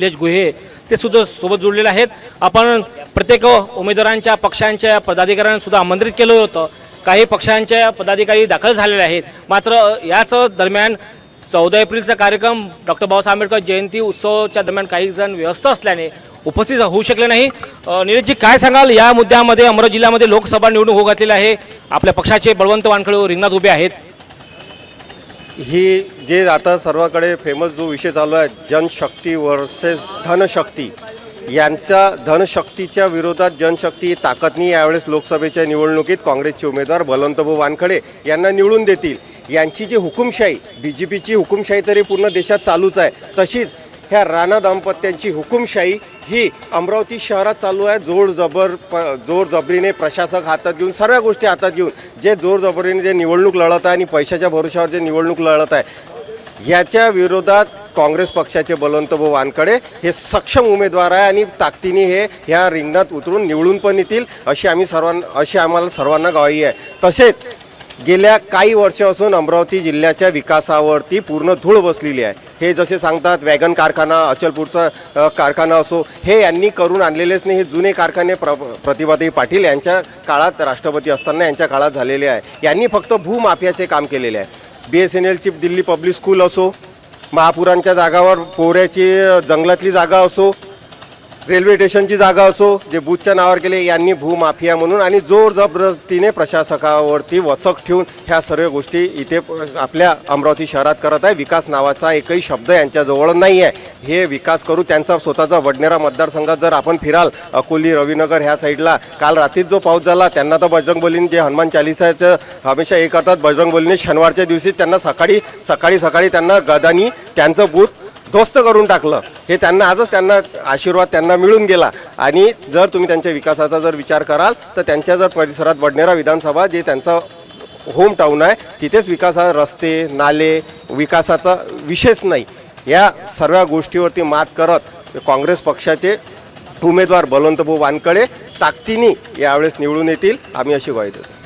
निलेश गुहे ते सुद्धा सोबत जोडलेले आहेत. आपण प्रत्येक उमेदवारांच्या पक्षांच्या पदाधिकाऱ्यांना सुद्धा आमंत्रित केलं होतं. काही पक्षांच्या पदाधिकारी दाखल झालेले आहेत. मात्र याच दरम्यान चौदा एप्रिलचा कार्यक्रम डॉक्टर बाबासाहेब आंबेडकर जयंती उत्सवाच्या दरम्यान काही जण व्यस्त असल्याने उपस्थित होऊ शकले नाही. निलेशजी काय सांगाल? या मुद्द्यामध्ये अमरावती जिल्ह्यामध्ये लोकसभा निवडणूक होऊ घातलेली आहे. आपल्या पक्षाचे बळवंत वानखळे रिंगणात उभे आहेत. ही जे आता सर्वाकडे फेमस जो विषय चालू आहे जनशक्ती वर्सेस धनशक्ती यांचा धनशक्तीच्या विरोधात जनशक्ती ताकदनी यावेळेस लोकसभेच्या निवडणुकीत काँग्रेसचे उमेदवार बलवंतभाऊ वानखडे यांना निवडून देतील. यांची जी हुकुमशाही बी जे पीची हुकुमशाही तरी पूर्ण देशात चालूच आहे. तशीच ह्या राणा दाम्पत्यांची हुकुमशाही ही अमरावती शहरात चालू आहे. जोर जबर प जोर जबरीने प्रशासक हातात घेऊन सर्व गोष्टी हातात घेऊन जे जोरजबरीने जे निवडणूक लढत आहे आणि पैशाच्या भरोशावर जे निवडणूक लढत आहे याच्या विरोधात काँग्रेस पक्षाचे बलवंतभाऊ वानकडे हे सक्षम उमेदवार आहे आणि ताकदीने हे ह्या रिंगणात उतरून निवडून पण येतील अशी आम्ही सर्वांना अशी आम्हाला सर्वांना ग्वाही आहे. तसेच गेल्या काही वर्षापासून अमरावती जिल्ह्याच्या विकासावरती पूर्ण धूळ बसलेली आहे. हे जसे सांगतात वॅगन कारखाना अचलपूरचा कारखाना असो हे यांनी करून आणलेलेच नाही हे जुने कारखाने प्र प्रतिभाताई पाटील यांच्या काळात राष्ट्रपती असताना यांच्या काळात झालेले आहे. यांनी फक्त भूमाफियाचे काम केलेले आहे. बी एस एन एलची दिल्ली पब्लिक स्कूल असो महापुरांच्या जागावर पोऱ्याची जंगलातली जागा असो रेल्वे स्टेशनची जागा असो जे बुथच्या नावावर केले यांनी भूमाफिया म्हणून आणि जोर जबरदस्तीने प्रशासकावरती वचक ठेवून ह्या सर्व गोष्टी इथे आपल्या अमरावती शहरात करत आहे. विकास नावाचा एकही शब्द यांच्याजवळ नाही आहे हे विकास करू त्यांचा स्वतःचा वडनेरा मतदारसंघात जर आपण फिराल अकोली रवीनगर ह्या साईडला काल रात्रीच जो पाऊस झाला त्यांना तर बजरंगबलीने जे हनुमान चालिसाचं हमेशा एक करतात बजरंगबलीने शनिवारच्या दिवशी त्यांना सकाळी सकाळी सकाळी त्यांना गदानी त्यांचं बूथ ध्वस्त करून टाकलं. हे त्यांना आजच त्यांना आशीर्वाद त्यांना मिळून गेला. आणि जर तुम्ही त्यांच्या विकासाचा जर विचार कराल तर त्यांच्या जर परिसरात बडनेरा विधानसभा जे त्यांचं होम टाऊन आहे तिथेच विकासा रस्ते नाले विकासाचा विषयच नाही. या सर्व गोष्टीवरती मात करत काँग्रेस पक्षाचे उमेदवार बलवंतभाऊ वानकडे ताकदीने यावेळेस निवडून येतील. आम्ही अशी ग्वाही देतो.